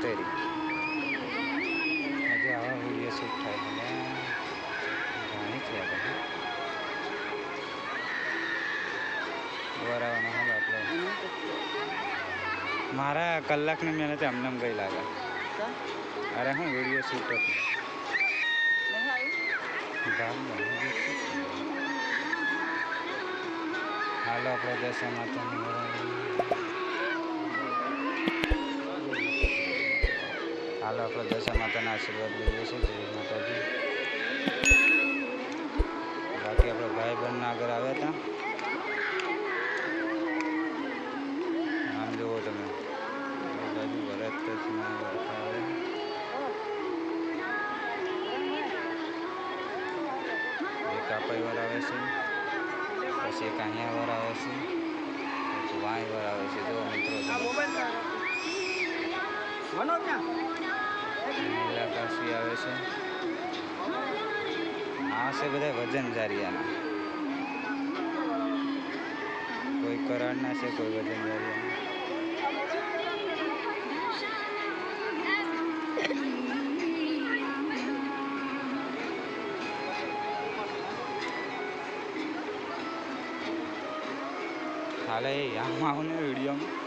ખતેરી આજે આવા video shoot થાય ઘણી છે વરાવાનો હાલ આપણે. મારા કલાકની મહેનત એમને એમ ગઈ લાગે. અરે હું વીડિયો શૂટ હાલો, આપણે દશા માતાની હાલો, આપણે દશા માતાના આશીર્વાદ લઈએ છીએ. માતાજી. બાકી આપણે ભાઈ બહેનના આગળ આવ્યા હતા. આમ જુઓ તમે. બાજુ ભરત કચ્છના આવે કાપાઈ વર આવે છે. પછી એક વર આવે છે. પછી વાંય વાર આવે છે. જો મિત્રો તમે કાશી આવે છે. આ છે બધા વજન જારિયાના. કોઈ કરાડના છે, કોઈ વજન જારિયાના. હાલે આમ આવું ને વિડીયોમાં.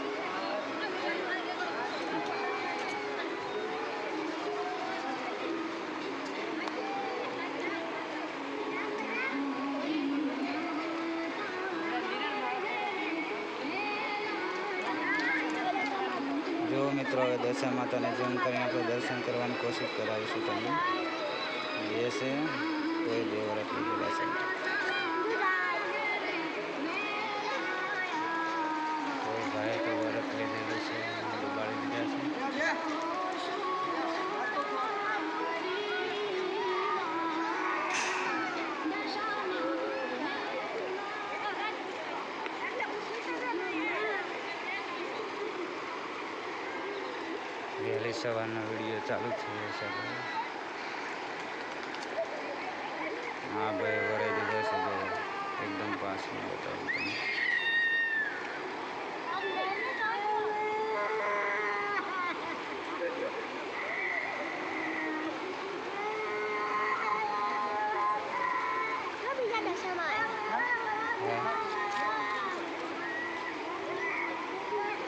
મિત્રો, હવે દશા માતાને જેમ કરીને આપણે દર્શન કરવાની કોશિશ કરાવીશું તમને. એ છે કોઈ દેવરાત્રી છે વહેલી સવારનો વીડિયો ચાલુ થયો છે આપણે. હા ભાઈ વરાઈ દીધો છે જો એકદમ પાસમાં બતાવું તમને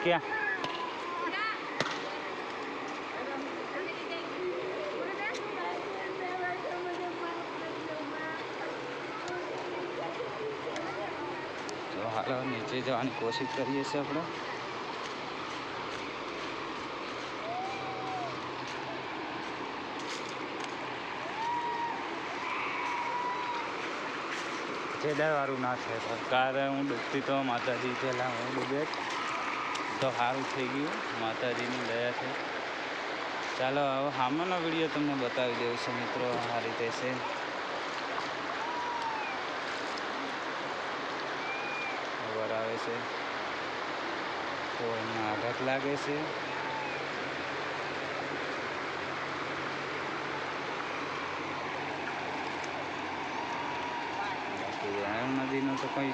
ક્યાં તો નીચે જવાની કોશિશ કરીએ છીએ આપણે. વાળું ના થાય પણ હું ડૂબતી તો માતાજી પહેલાં હું ડૂબે. તો સારું થઈ ગયું. માતાજીની દયા છે. ચાલો હવે સામાનો વીડિયો તમને બતાવી દઉં છું મિત્રો. આ રીતે છે. છે. તો એમાં આઘાત લાગે છે. આ નદીનું તો કંઈ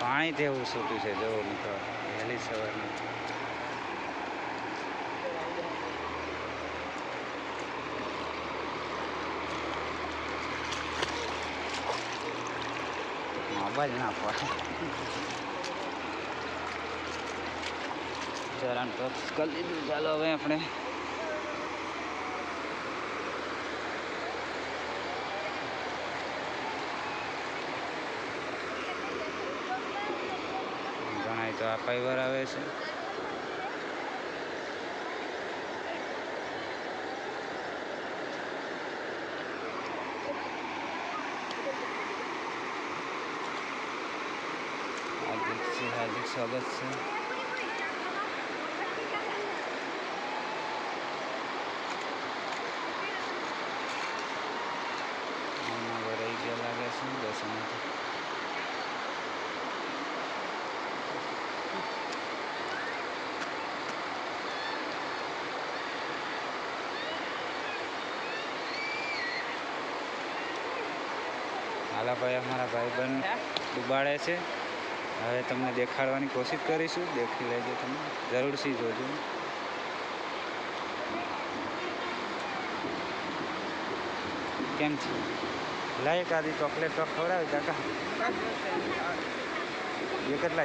પાણી તેવું છૂટ્યું છે જવો મિત્રો. વહેલી સવારની. મોબાઈલ ના પડે. દીધું ચાલો હવે આપણે ઘણા તો આ પાઈવર આવે છે હાર્દિક સ્વાગત છે. ભાઈ અમારા ભાઈ ભાઈબંધ ડૂબાડે છે. હવે તમને દેખાડવાની કોશિશ કરીશું. દેખી લેજો તમે. જરૂરથી જોજો. કેમ છે? લાય કાદી ચોકલેટ ચોકલેટ ખવડાવી કાકા એ એક જ કેટલા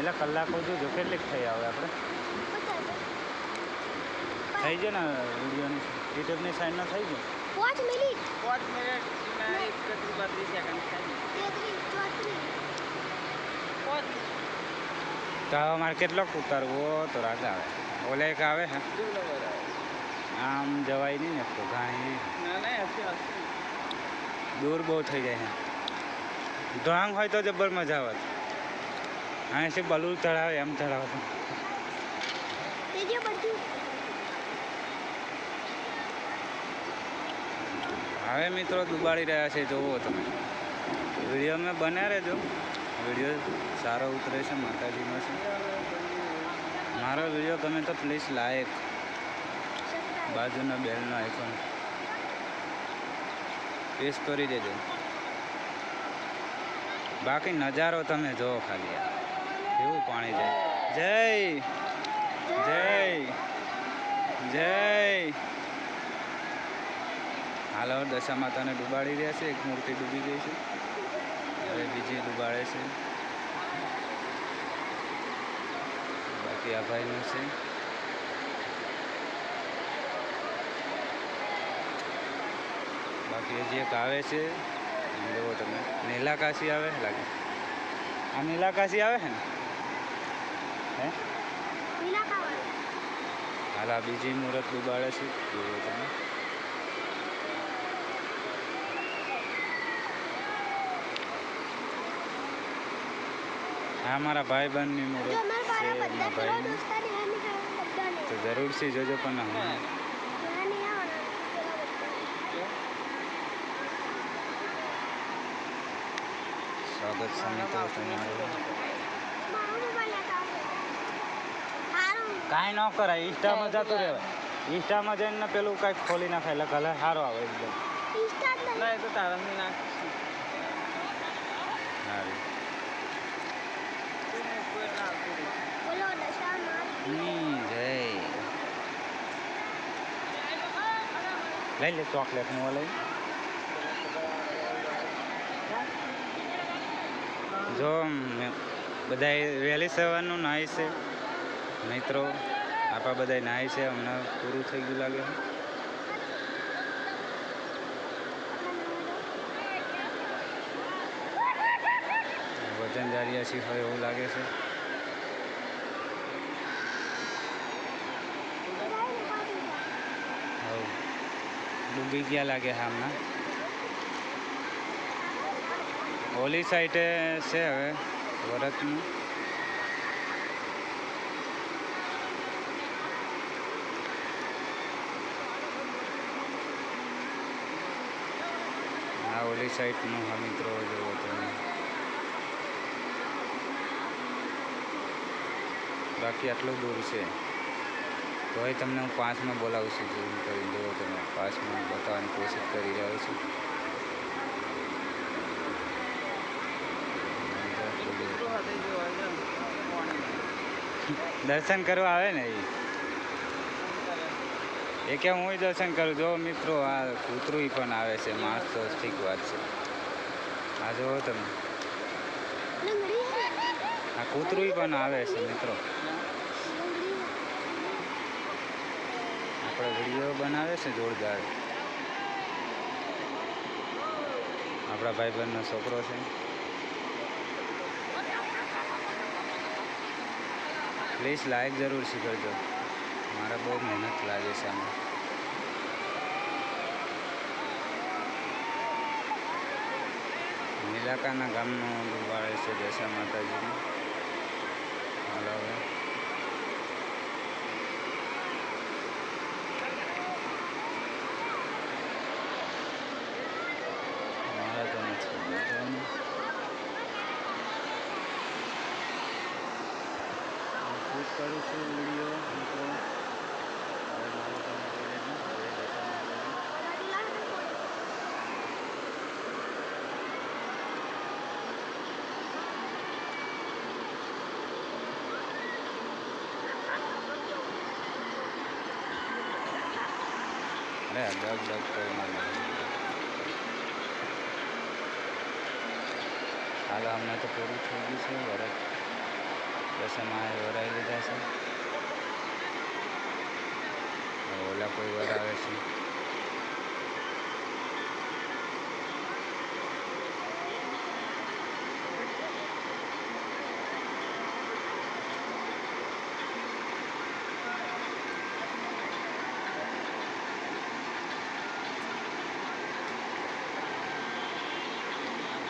એટલે કલાકો જોજો કેટલીક થઈ આવે આપણે. થઈ જાય ને વિડીયોની યુટ્યુબની સાઈડના થઈ જાય પાંચ મિનિટ. પાંચ મિનિટમાં એકત્રીસ બત્રીસ સેકન્ડ થાય. તેત્રીસ ચોત્રીસ પાંચ તો હવે મારે કેટલોક ઉતારવો તો રાગ આવે. ઓલે એક આવે હે. આમ જવાય નહીં ને તો ઘાણી ના ના હશે હશે દૂર બહુ થઈ જાય છે ઢોંગ હોય તો જબર મજા આવે. શું બલૂન ચઢાવે એમ ચડાવે તે જે બધું. હવે મિત્રો દુબાડી રહ્યા છે જોવો તમે. વીડિયો મેં બન્યા રહેજો વીડિયો સારો ઉતરે છે માતાજીનો છે. મારો વીડિયો ગમે તો પ્લીઝ લાયક બાજુના બેલનો આઈકોન પ્રેસ કરી દેજો. બાકી નજારો તમે જુઓ ખાલી. કેવું પાણી જાય જય! જય! જય! હાલો, દશા માતાને ડુબાડી રહ્યા છે, એક મૂર્તિ ડૂબી ગઈ છે. હવે બીજી ડુબાડે છે. બાકી આ ભાઈનું છે. બાકી હજી એક આવે છે. જુઓ તમે. નીલાકાશી આવે? લાગે. આ નીલાકાશી આવે છે ને? હે? હાલ આ બીજી મુહૂર્ત ડુબાડે છે. જુઓ તમે. આ મારા ભાઈ બંધની જો મુહૂર્ત છે એમના ભાઈની. તો જરૂર છે જરૂરથી જોજો પણ હા. સ્વાગત છે મિત્રો તમારું મારો મોબાઈલ લેતા આવજો હારું કાંઈ ન કરાય ઇન્સ્ટામાં જતું રહેવાય. ઇન્સ્ટામાં જઈને પેલું કાંઈક ખોલી નાખાય એટલે કલર સારો આવે એકદમ તો તારાની નાખ. લઈ લે ચોકલેટનું લઈ જો બધા વહેલી સવારનું નાય છે. મિત્રો આપણા બધા નાય છે, હમણાં પૂરું થઈ ગયું લાગે. વજન જાળ્યા છીએ હોય એવું લાગે છે. ડૂબી ગયા લાગે હા હમણાં. ઓલી સાઈડે છે હવે, વરતનું. ઓલી સાઈડનું હા મિત્રો જોવો તમે બાકી આટલું દૂર છે તોય તમને હું પાંચમાં બોલાવું છું ઝૂમ કરી જુઓ તમે પાંચમાં બતાવવાની કોશિશ કરી રહ્યો છું. દર્શન કરવા આવે ને એ? એ કે હું દર્શન કરું. જો મિત્રો, આ કૂતરું પણ આવે છે. માણસ ઠીક વાત છે. આ જુઓ તમે. આ કૂતરું પણ આવે છે, મિત્રો. આપણે વીડિયો બનાવે છે જોરદાર. આપણા ભાઈબંધનો છોકરો છે. પ્લીઝ લાઈક જરૂરથી કરજો મારે બહુ મહેનત લાગે છે આમાં. નીલાકાના ગામનો ડુબાડે છે દશા માતાજીનું. હાલો હવે. મારે તો નથી બતાવવાનું. હું શૂટ કરું છું વીડિયો મિત્રો હવે મારું તમે જોઈ લેજો. જય દશા માતાજી. ગાડી લાવ ને અરે ડગ ડગ કરીને હાલ અમને તો પૂરું થઈ ગયું છે, વરસ. દસમાં વરાઈ લીધા છે. ઓલા કોઈ વરાવે છે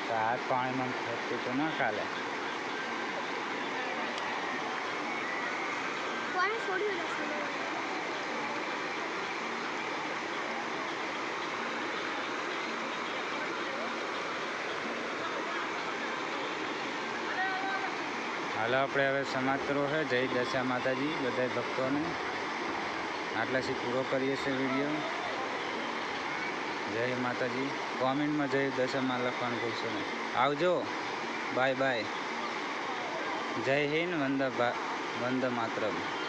તો હાથ પાણીમાં ખેંચતું તો ના કાલે? હાલો આપણે હવે સમાપ્ત કરવો છે જય દશા માતાજી બધા ભક્તોને. આટલાથી પૂરો કરીએ છીએ વીડિયો. જય માતાજી. કોમેન્ટમાં જય દશામાં લખવાનું ભૂલશો નહીં. આવજો. Bye bye. જય હિન્દ. વંદે વંદે માતરમ.